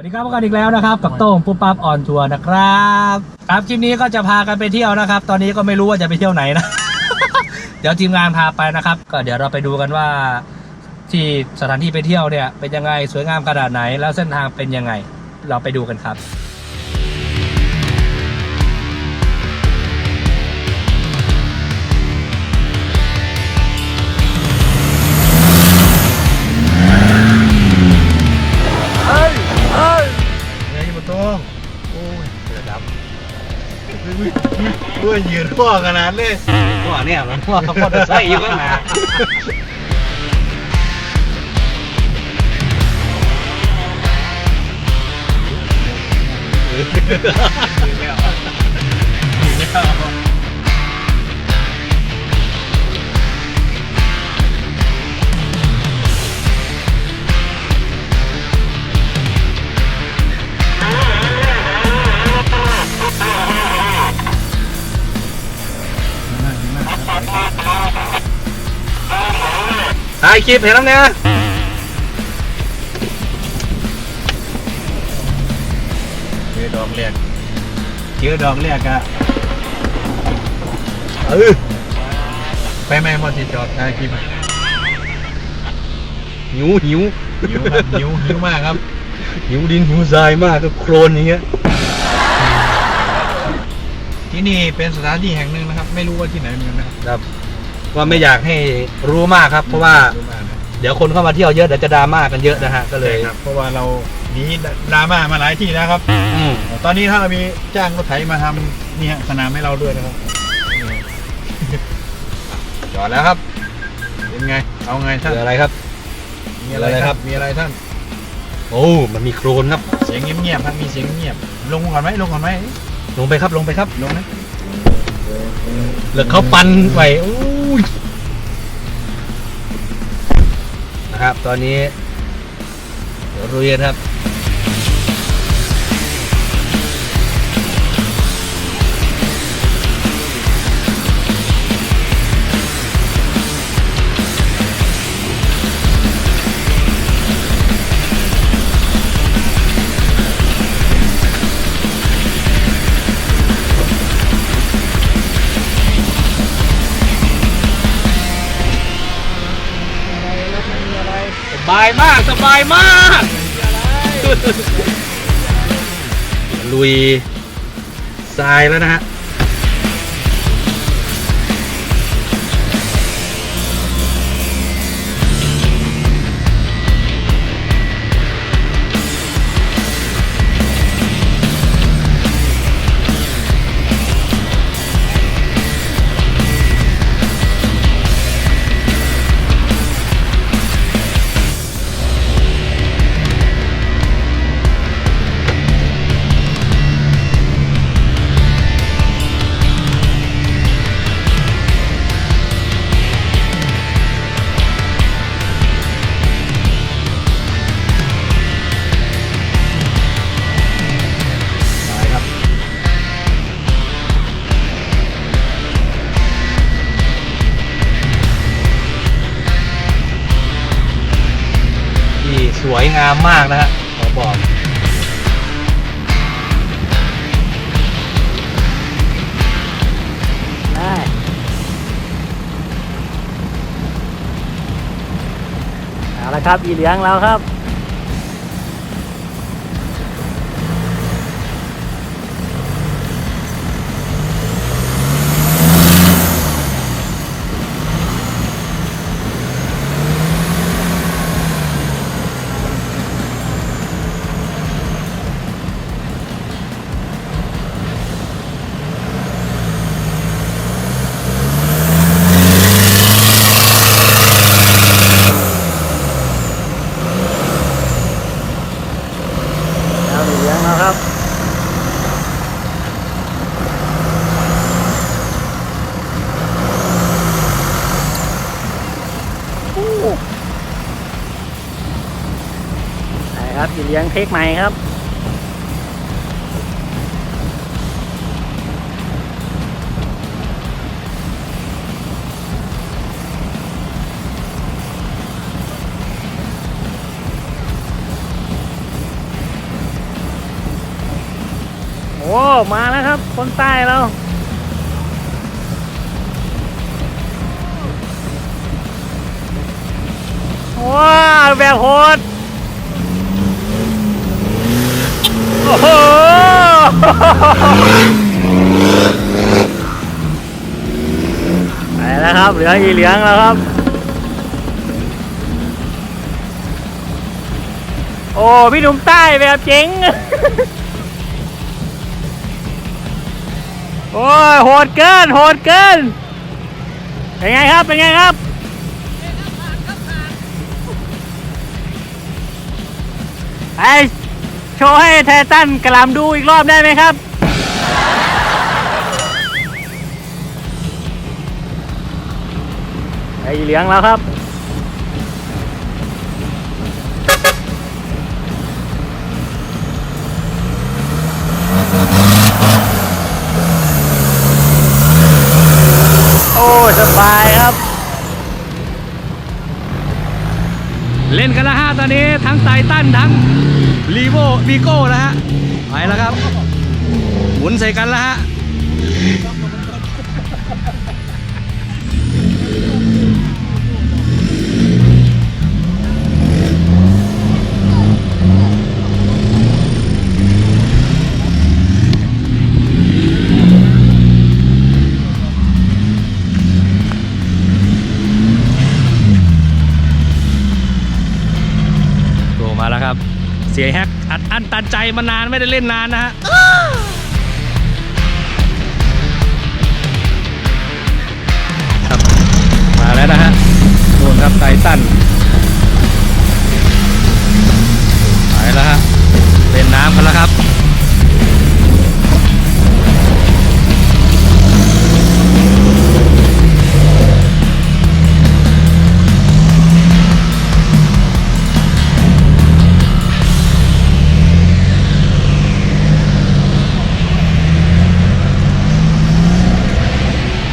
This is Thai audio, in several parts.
วัสดีครับพบกันอีกแล้วนะครับ กับโต้งปุ๊บปั๊บออนทัวร์นะครับครับคลิปนี้ก็จะพากันไปเที่ยวนะครับ ตอนนี้ก็ไม่รู้ว่าจะไปเที่ยวไหนนะ เดี๋ยวทีมงานพาไปนะครับ ก็เดี๋ยวเราไปดูกันว่า ที่สถานที่ไปเที่ยวเนี่ยเป็นยังไงสวยงามขนาดไหน แล้วเส้นทางเป็นยังไง เราไปดูกันครับ พื่อนยืนพ่อขนาดเลยพ่อเนี่ยมันพ่อเขาพ่อจะใส่อยู่ข้างหน้าถ่ายคลิปเห็นแล้วเนี่ยเจอดอกแรกเจอดอกแรกอะเออไปไหมมอสิจอดได้พี่มาหิวหิวหิวครับหิวหิวมากครับ หิวดินหิวทรายมากก็โครนอย่างเงี้ยที่นี่เป็นสถานที่แห่งหนึ่งนะครับ ไม่รู้ว่าที่ไหนเหมือนกันนะครับครับ ว่าไม่อยากให้รู้มากครับ เพราะว่ารู้มากนะเดี๋ยวคนเข้ามาเที่ยวเยอะเดี๋ยวจะดราม่ากันเยอะนะฮะก็เลยใช่ครับเพราะว่าเราหนีดราม่ามาหลายที่แล้วครับอืมตอนนี้ถ้าเรามีจ้างรถไถมาทำนี่ฮะสนามให้เราด้วยนะครับนี่จอดแล้วครับเป็นไง เอาไงท่านเจออะไรครับ มีอะไรอะไรคครัรับบมีอะไรท่าน โอ้มันมีโครนครับ เสียงเงียบๆครับมีเสียงเงียบ ลงก่อนไหมลงก่อนไหมลงไปครับลงไปครับลงนะแล้วเขาปันไปอู้ ตอนนี้เดี๋ยวรุยนครับ บายมากสบายมากลุยทรายแล้วนะฮะ วยงามมากนะฮะขอบอกได้เอาละครับอีเหลืองเราครับ เทคใหม่ครับ โอ้มาแล้วครับ คนใต้เราว้าแบบโหด โอ้โหไปแล้วครับ เหลืออีเหลืองแล้วครับ โอ้ พี่หนุ่มใต้แบบเจ๋ง โอ้ยโหดเกิน โหดเกิน เป็นไงครับ เป็นไงครับไอ โชว์ให้ไททันกระหลำดูอีกรอบได้ไหมครับ ไอเหลืองแล้วครับ โอ้ยสบายครับ เล่นกันแล้วฮะตอนนี้ ทั้งไททันทั้งรีโววีโก้นะฮะไปแล้วครับ หมุนใส่กันแล้วฮะ สียแฮกอัดอั้นตันใจมานานไม่ได้เล่นนานนะฮะครับมาแล้วนะฮะโดนครับไททันไปแล้วฮะเล่นน้ำกันแล้วครับ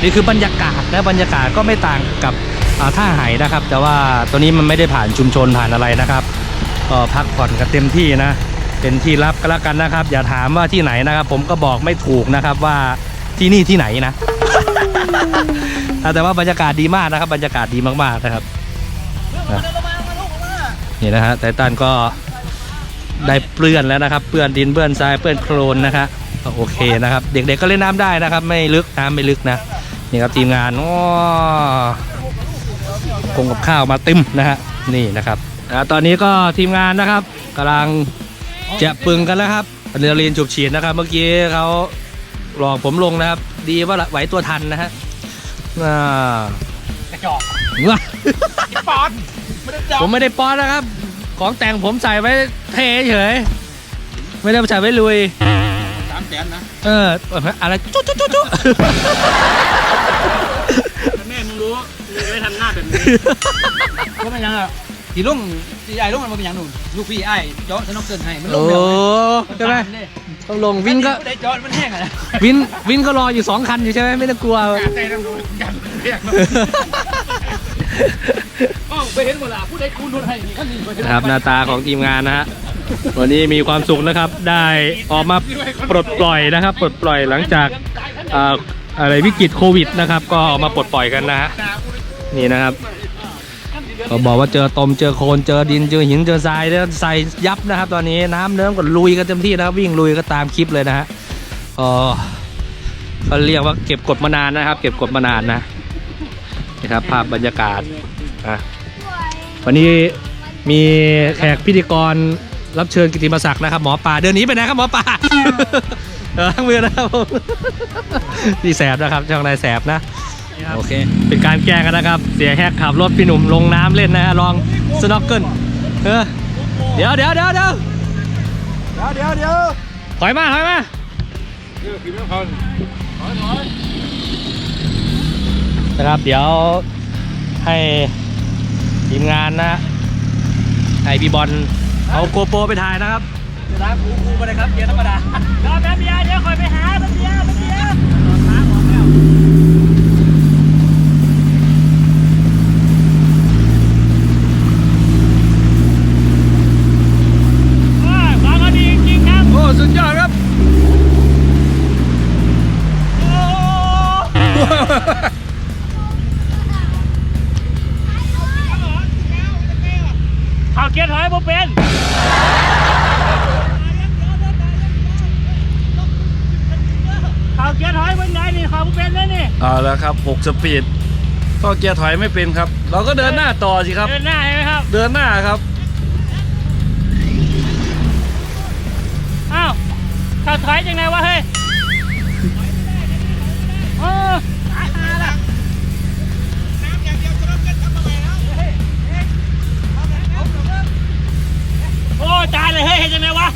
นี่คือบรรยากาศนะบรรยากาศก็ไม่ต่างกับอ่าท่าไหนะครับ แต่ว่าตัวนี้มันไม่ได้ผ่านชุมชนผ่านอะไรนะครับก็พักผ่อนกันเต็มที่นะ เป็นที่รับก็แล้วกันนะครับ อย่าถามว่าที่ไหนนะครับ ผมก็บอกไม่ถูกนะครับว่าที่นี่ที่ไหนนะ แต่ว่าบรรยากาศดีมากนะครับ บรรยากาศดีมากๆนะครับนี่นะฮะไททันก็ได้เปื้อนแล้วนะครับ เปื้อนดินเปื้อนทรายเปื้อนโคลนนะครับโอเคนะครับ เด็กๆก็เล่นน้ำได้นะครับ ไม่ลึกน้ำไม่ลึกนะ นี่ครับทีมงานโอ้คงกับข้าวมาเต็มนะฮะนี่นะครับอ่าตอนนี้ก็ทีมงานนะครับกำลังจะปึงกันแล้วครับอะดรีนาลีนฉุบฉีดนะครับ เมื่อกี้เขาหลอกผมลงนะครับ ดีว่าไหวตัวทันนะฮะอ่ากระจอกว้าปอนไม่ได้จอผมไม่ได้ป้อนนะครับ ของแต่งผมใส่ไว้เทเฉย ไม่ได้ใส่ไว้ลุยสามแสนนะเอออะไรจุ๊จุ๊จุ๊จุ๊แม่มึงรู้ไม่ทำหน้าแบบนี้ก็ไม่ยังอะที่ลุงที่ไอ้ลุงมันเป็นอย่างหนุ่มลูกพี่ไอ้จอสนกเกินให้มันลุโอ้งเดียวใช่ไหมต้องลงวินก็ได้จอมันแห้งอะนะวินวินก็รออยู่สองคันอยู่ใช่ไหมไม่ต้องกลัวใจต้องดูกันเรียกอ้าวไปเห็นหมดละผู้ใดคูณรถให้นี่ขั้นนี้ไปเห็นนะครับหน้าตาของทีมงานนะฮะ วันนี้มีความสุขนะครับ ได้ออกมาปลดปล่อยนะครับ ปลดปล่อยหลังจากอ่าอะไรวิกฤตโควิดนะครับ ก็ออกมาปลดปล่อยกันนะฮะนี่นะครับก็บอกว่าเจอตมเจอโคลนเจอดินเจอหินเจอทรายแล้วใส่ยับนะครับ ตอนนี้น้ำเนิ้มก็ลุยกันเต็มที่นะวิ่งลุยก็ตามคลิปเลยนะฮะก็เขาเรียกว่าเก็บกดมานานนะครับ เก็บกดมานานนะนี่ครับ ภาพบรรยากาศอะวันนี้มีแขกพิธีกร รับเชิญกิติมศักดิ์นะครับหมอปลาเดือนนี้ไปไหนครับหมอปลาเออทั้งมือนะครับผมพี่แสบนะครับช่องนายแสบนะโอเค เป็นการแกล้งกันนะครับ เสียแฮกขับรถพี่หนุ่มลงน้ำเล่นนะฮะลองสน็อกเกิลเออเดี๋ยวเดี๋ยวเดี๋ยวเดี๋ยวเดี๋ยวเดี๋ยวถอยมาถอยมาเดี๋ยวคือเรื่องเขาถอยถอยนะครับเดี๋ยวให้ทีมงานนะให้พี่บอล เอาโกโปรไปถ่ายนะครับเดี๋ยวนะครูครูไปเลยครับเบียร์ธรรมดารอแป๊บเดียวเดี๋ยวคอยไปหาแป๊บเดียว ครับ 6 สปีดก็เกียร์ถอยไม่เป็นครับ เราก็เดินหน้าต่อสิครับ เดินหน้าใช่ไหมครับ เดินหน้าครับ อ้าวเขาถอยยังไงวะเฮ้ยเออตายหาละโอ้ตายเลยเฮ้ยเห็นยังไงวะ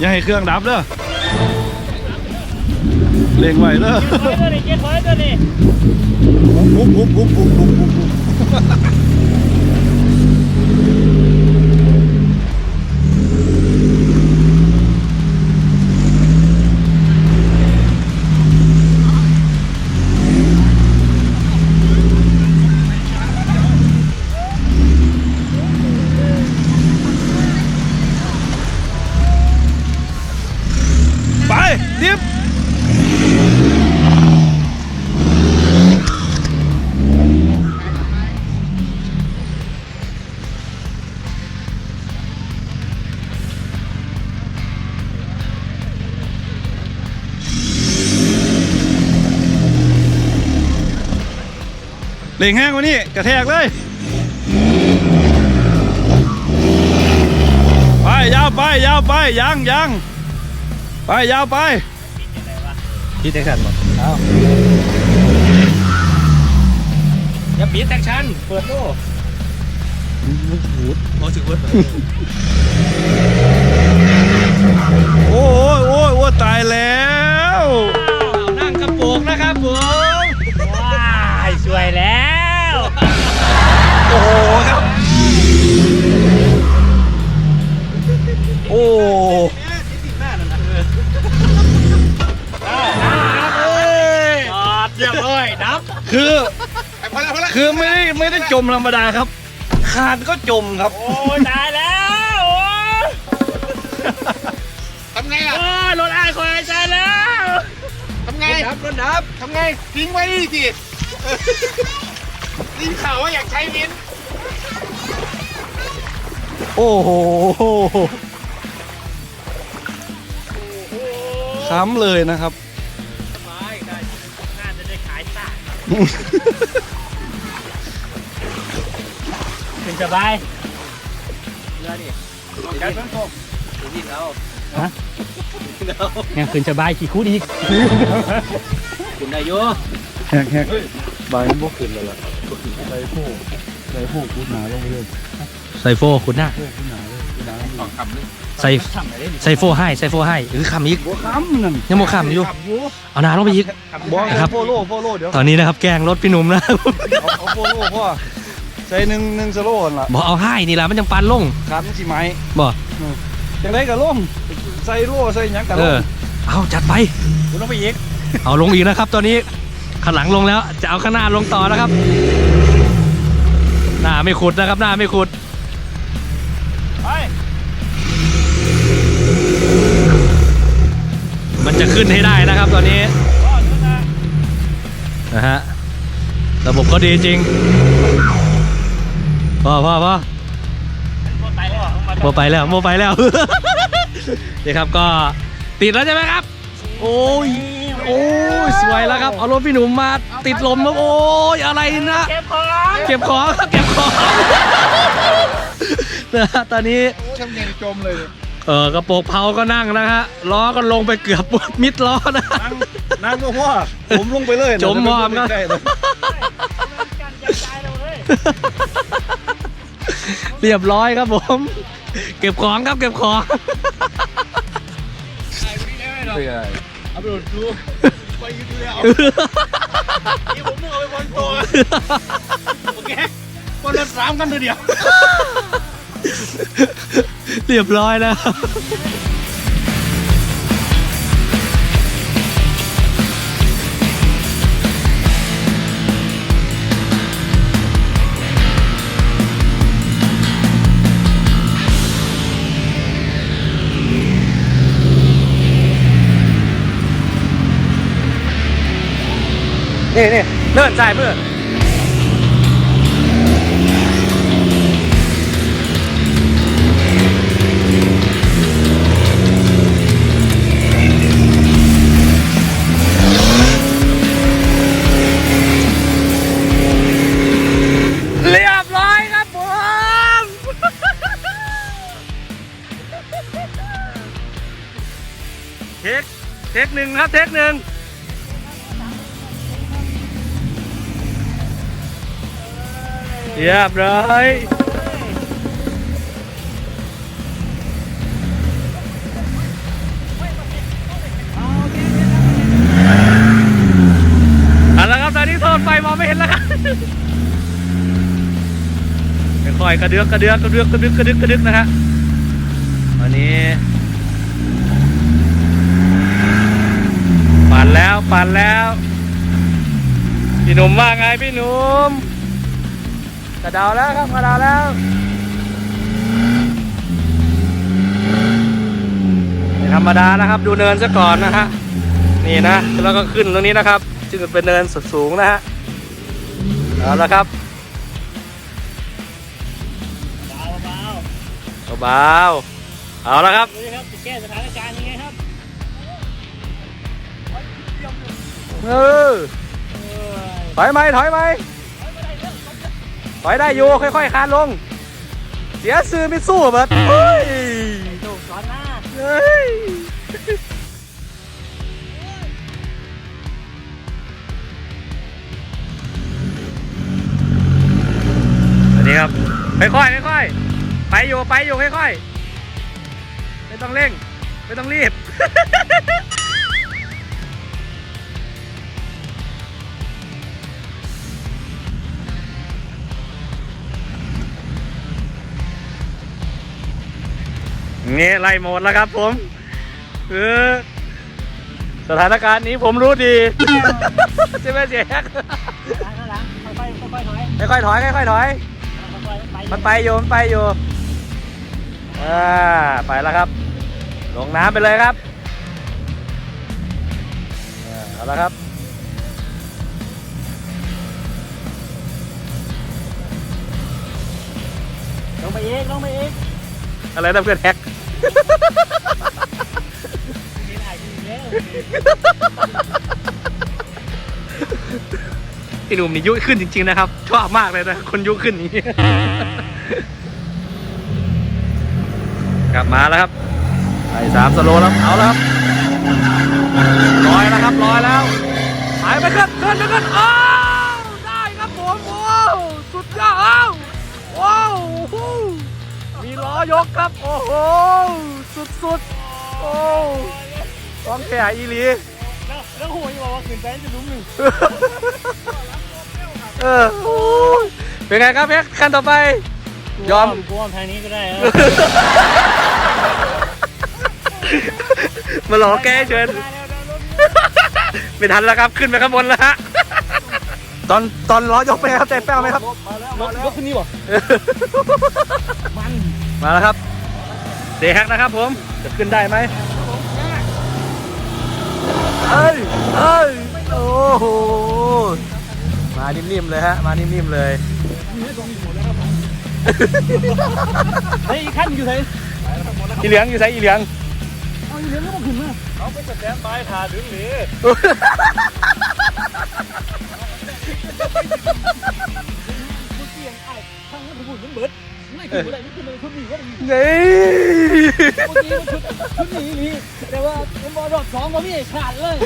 อยตัวนี้อย่าให้เครื่องดับเด้อเร่งไว้เด้อเกียร์ถอยตัวนี้เกียร์ถอยตัวนี้ปุ๊บปุ๊บปุ๊บปุ๊บปุ๊บปุ๊บ เล่งแห้งกว่านี้กระแทกเลย ไปยาวไปยาวไปยังยังไปยาวไปคิดแอคชั่นบอกเอาอย่าปิดแอคชั่นเปิดโล่โอ้ถึงวุ้โอ้ยโอ้ยโอ้ยตายแล้ว โอ้โหครับ โอ้เรียบร้อยดับ คือพอแล้วพอแล้วคือไม่ได้ไม่ได้จมธรรมดาครับ ขาดก็จมครับ โอ้ตายแล้วทำไงล่ะโอ้รถไอ้คอยใจแล้วทำไงดับรถดับทำไงทิ้งไว้นี่สิ ได้ยินข่าวว่าอยากใช้วินโอ้โหค้ำเลยนะครับน่าจะได้ขายซ่าเป็นสบายการสังคมฮะยังคืนสบายขี่คูดอีก คุณนายโยแฮกแฮกบายบ่ขึ้นเลยล่ะ ใส่ผู้ใส่ผู้กูหนาลงไปเลยใส่โฟคุณหน้าผู้กูหนาเลยกูหนาอยู่คำนึงใส่ใส่โฟให้ใส่โฟให้หรือคำอีกบัวค้ำนั่นยังโมคำอยู่ เอาหนาลงไปอีก บัวครับ โฟโล่โฟโล่เดี๋ยวตอนนี้นะครับแกล้งรถพี่หนุ่มนะเอาเอาโฟโล่พ่อใส่หนึ่งหนึ่งสโลก่อนล่ะบอกเอาให้นี่ละมันจังปันลงขาดมันสิไม้บอกจังไดก็ล่มใส่โล่ใส่หยังก็เอล่อมเอาจัดไป กูต้องไปอีกเอาลงอีกนะครับตอนนี้ ข้างหลังลงแล้วจะเอาข้างหน้าลงต่อนะครับ หน้าไม่ขุดนะครับ หน้าไม่ขุดมันจะขึ้นให้ได้นะครับตอนนี้นะฮะระบบก็ดีจริงพ่อพ่อพ่อโมไปแล้วโมไปแล้วโมไปแล้วนี่ครับก็ติดแล้วใช่ไหมครับ โอ้ย โอ้ยสวยแล้วครับ เอารถพี่หนุ่มมาติดลมแล้วโอ้ยอะไรนะ เก็บของเก็บของครับเก็บของนะฮะตอนนี้โอ้ช่างเย็นจมเลยเออกระโปรงเผาก็นั่งนะฮะล้อก็ลงไปเกือบมิดล้อนะ นั่งนั่งก็พ่อผมลงไปเลยนะจมมอมครับใกล้ๆเลยกันกระจายเราเลยเรียบร้อยครับผม เก็บของครับเก็บของ ไม่ได้ เอาไปดูดูไปยืดแล้วนี่ผมมึงเอาไปบอลตัวโอเคบอลรถสามกันเดียว เรียบร้อยแล้ว นี่นี่เลื่อนใจเพื่อนเรียบร้อยครับผมเทคเทคหนึ่งครับ เทคหนึ่ง เรียบร้อยเอาละครับตอนนี้โทนไฟมองไม่เห็นแล้วครับค่อยกระเดือกกระเดือกกระเดือกกระดึกกระดึกกระดึกนะฮะวันนี้ปั่นแล้วปั่นแล้วพี่หนุ่มว่าไงพี่หนุ่ม กระดาวแล้วครับกระดาวแล้วไม่ธรรมดานะครับ ดูเนินซะก่อนนะฮะนี่นะแล้วก็ขึ้นตรงนี้นะครับจึงเป็นเนินสุดสูงนะฮะเอาละครับเบาเบาเบาๆเอาละครับดูนะครับจะแก้สถานการณ์ยังไงครับเออถอยไหมถอยไหม ถอยได้อยู่ค่อยๆคานลง เสียซื้อไม่สู้เบิดเฮ้ยถูกสอนหน้าเฮ้ยอันนี้ครับค่อยๆค่อยๆไปอยู่ไปอยู่ค่อยๆไม่ต้องเร่งไม่ต้องรีบ นี่ไล่โหมดแล้วครับผมเออสถานการณ์นี้ผมรู้ดีใช่ไหมเจ๊แฮกล้างข้างหลังค่อยๆค่อยๆถอยค่อยๆถอยค่อยๆถอยค่อยๆไปมันไปอยู่มันไปอยู่อ่าไปแล้วครับ ลงน้ำไปเลยครับอ่าเอาละครับลงไปอีกลงไปอีกอะไรนะเพื่อนแฮก นี่ถ่ายดีแล้วพี่หนุ่มนี่ยุขึ้นจริง ๆ นะครับชอบมากเลยนะ คนยุขึ้นอย่างนี้ กลับมาแล้วครับไอ้สามสโลแล้วเอาแล้วครับลอยแล้วครับลอยแล้วหายไปขึ้นขึ้นขึ้นอ้า ยกครับ โอ้โห สุดๆโอ้ต้องแข่อีหลีแล้วแล้วหัวยังบอกว่าขึ้นไปจะลุ้มหนึ่งเออโอ้ยเป็นไงครับเพชรขั้นต่อไป ยอมกวมทางนี้ก็ได้ครับมาหลอกแกเชิญไม่ทันแล้วครับ ขึ้นไปข้างบนแล้วฮะตอนตอนล้อยกไปครับใจแป้วไหมครับยกขึ้นนี่บ่ มันมาแล้วครับเดแฮกนะครับผมจะขึ้นได้ไหมเอ้ยเอ้ยโอ้โหมานิ่มๆเลยฮะมานิ่มๆเลยเฮ้ยอีกขั้นอยู่ไหนอีเหลืองอยู่ไหนอีเหลืองเอาอยู่เรื่องนี้มาขึ้นมาเอาไปสแตนบายถ่าดึงหนีกูเสี่ยงไอ้ทางนั้นถูกมันเบิด ไม่ขึ้นอะไรไม่ขึ้นเลยชุดนี้ก็ดีนี่เมื่อกี้มันชุดชุดนี้นี่แต่ว่าเอ็มบอลรอบสองมันไม่ขาดเลย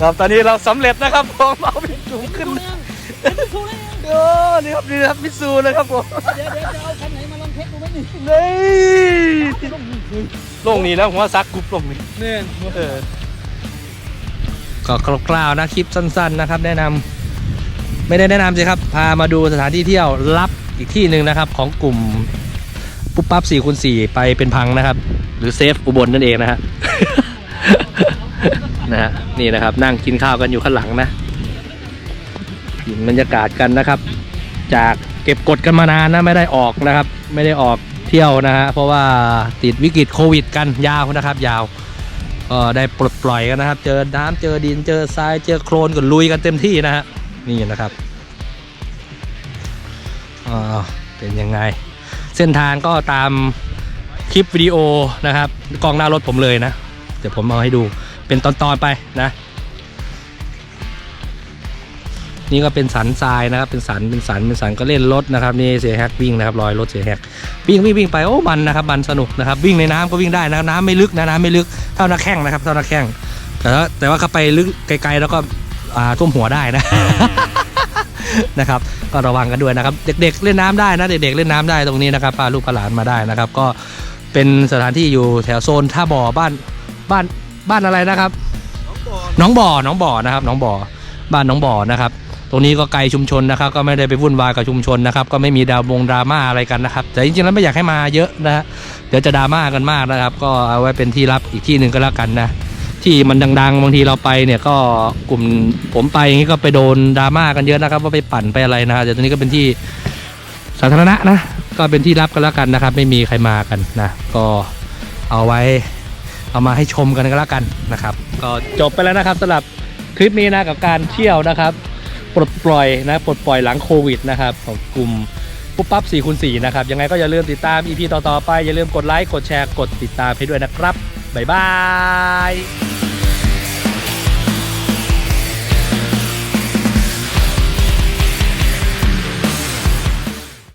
ครับตอนนี้เราสำเร็จนะครับผมเอาพิสูขึ้นดูแรงเห็นดูแรงโอ้นี่ครับนี่ครับพิสูนะครับผมเดี๋ยวเดี๋ยวจะเอาคันไหนมาลองเทสดูไหมนี่นี่ลองนี่คือลงนี้แล้วผมว่าซักกรุบลงนี่เนี่ยเออก็คร่าวๆนะคลิปสั้น ๆ นะครับ แนะนำไม่ได้แนะนำสิครับ พามาดูสถานที่เที่ยวลับ อีกที่หนึ่งนะครับของกลุ่มปุ๊บปั๊บ4คูณ4ไปเป็นพังนะครับ หรือเซฟอุบลนั่นเองนะฮะนะฮะนี่นะครับนั่งกินข้าวกันอยู่ข้างหลังนะเห็นบรรยากาศกันนะครับ จากเก็บกดกันมานานนะไม่ได้ออกนะครับ ไม่ได้ออกเที่ยวนะฮะเพราะว่าติดวิกฤตโควิด กันยาวนะครับ ยาวก็ได้ปลดปล่อยกันนะครับ เจอน้ำเจอดินเจอทรายเจอโคลนก็ลุยกันเต็มที่นะฮะนี่นะครับ เป็นยังไง เส้นทางก็ตามคลิปวิดีโอนะครับกล้องหน้ารถผมเลยนะ เดี๋ยวผมเอาให้ดูเป็นตอนๆไปนะ นี่ก็เป็นสันทรายนะครับ เป็นสันเป็นสันเป็นสันก็เล่นรถนะครับนี่เสียแฮกวิ่งนะครับรอยรถเสียแฮกวิ่งวิ่งวิ่งไปโอ้มันนะครับมันสนุกนะครับ วิ่งในน้ำก็วิ่งได้นะน้ำไม่ลึกนะน้ำไม่ลึกเท่าน้าแข้งนะครับ เท่าน้าแข้งแต่แต่ว่าเข้าไปลึกไกลๆแล้วก็อ่าท่วมหัวได้นะนะครับ ก็ระวังกันด้วยนะครับ เด็กๆเล่นน้ำได้นะ เด็กๆเล่นน้ำได้ตรงนี้นะครับพาลูกพาหลานมาได้นะครับ ก็เป็นสถานที่อยู่แถวโซนท่าบ่อบ้านบ้านบ้านอะไรนะครับน้องบ่อน้องบ่อนะครับน้องบ่อบ้านน้องบ่อนะครับ ตรงนี้ก็ไกลชุมชนนะครับ ก็ไม่ได้ไปวุ่นวายกับชุมชนนะครับ ก็ไม่มีดาวงดราม่าอะไรกันนะครับ แต่จริงๆแล้วไม่อยากให้มาเยอะนะฮะเดี๋ยวจะดราม่ากันมากนะครับ ก็เอาไว้เป็นที่รับอีกที่หนึ่งก็แล้วกันนะ ที่มันดังๆ บางทีเราไปเนี่ยก็กลุ่มผมไปอย่างนี้ก็ไปโดนดราม่ากันเยอะนะครับ ว่าไปปั่นไปอะไรนะแต่ตรงนี้ก็เป็นที่สาธารณะนะ ก็เป็นที่รับกันแล้วกันนะครับ ไม่มีใครมากันนะก็เอาไว้เอามาให้ชมกันก็แล้วกันนะครับ ก็จบไปแล้วนะครับสำหรับคลิปนี้นะกับการเที่ยวนะครับปลดปล่อยนะปลดปล่อยหลังโควิดนะครับของกลุ่มปุ๊บปั๊บ4คูณ4นะครับ ยังไงก็อย่าลืมติดตาม EP ต่อ ๆ ไป อย่าลืมกดไลค์ กดแชร์ กดติดตามให้ด้วยนะครับ บ๊ายบาย